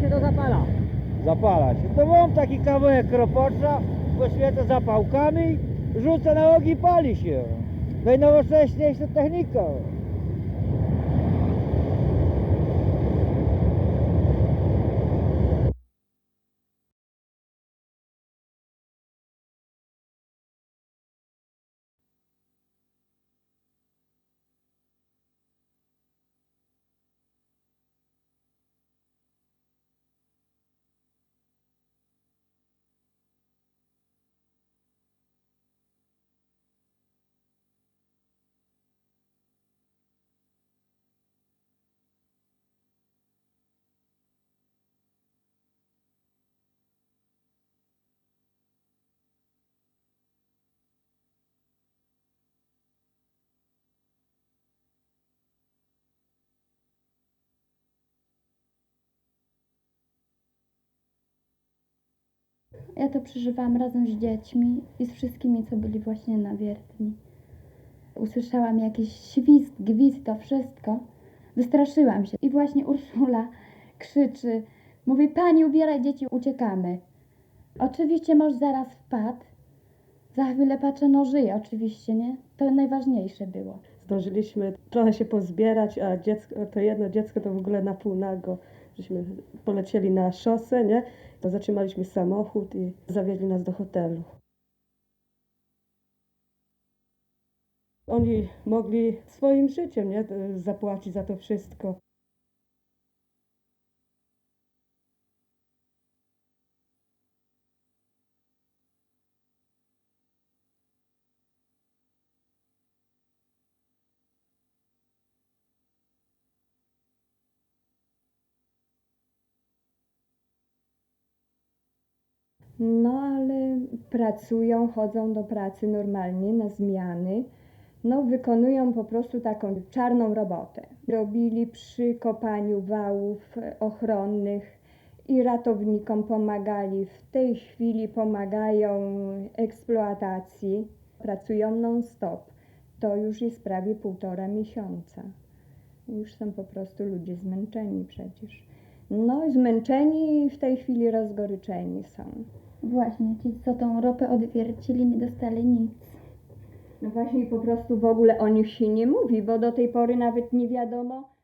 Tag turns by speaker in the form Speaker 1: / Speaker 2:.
Speaker 1: się to zapala?
Speaker 2: Zapala się. To mam taki kawałek kropocza, poświecę zapałkami, rzucę na ogień i pali się. Najnowocześniejsza technika.
Speaker 3: Ja to przeżywałam razem z dziećmi i z wszystkimi, co byli właśnie na wiertni. Usłyszałam jakiś świst, gwizd, to wszystko. Wystraszyłam się. I właśnie Urszula krzyczy, mówi, pani ubieraj dzieci, uciekamy. Oczywiście mąż zaraz wpadł. Za chwilę patrzę, no żyje oczywiście, nie? To najważniejsze było.
Speaker 4: Zdążyliśmy trochę się pozbierać, a dziecko, to jedno dziecko to w ogóle na pół nago. Żeśmy polecieli na szosę, nie? To zatrzymaliśmy samochód i zawieźli nas do hotelu. Oni mogli swoim życiem, nie? Zapłacić za to wszystko.
Speaker 5: No ale pracują, chodzą do pracy normalnie na zmiany. No wykonują po prostu taką czarną robotę. Robili przy kopaniu wałów ochronnych i ratownikom pomagali. W tej chwili pomagają eksploatacji. Pracują non-stop. To już jest prawie półtora miesiąca. Już są po prostu ludzie zmęczeni przecież. No, zmęczeni i w tej chwili rozgoryczeni są.
Speaker 3: Właśnie, ci, co tą ropę odwiercili, nie dostali nic.
Speaker 5: No właśnie po prostu w ogóle o nich się nie mówi, bo do tej pory nawet nie wiadomo,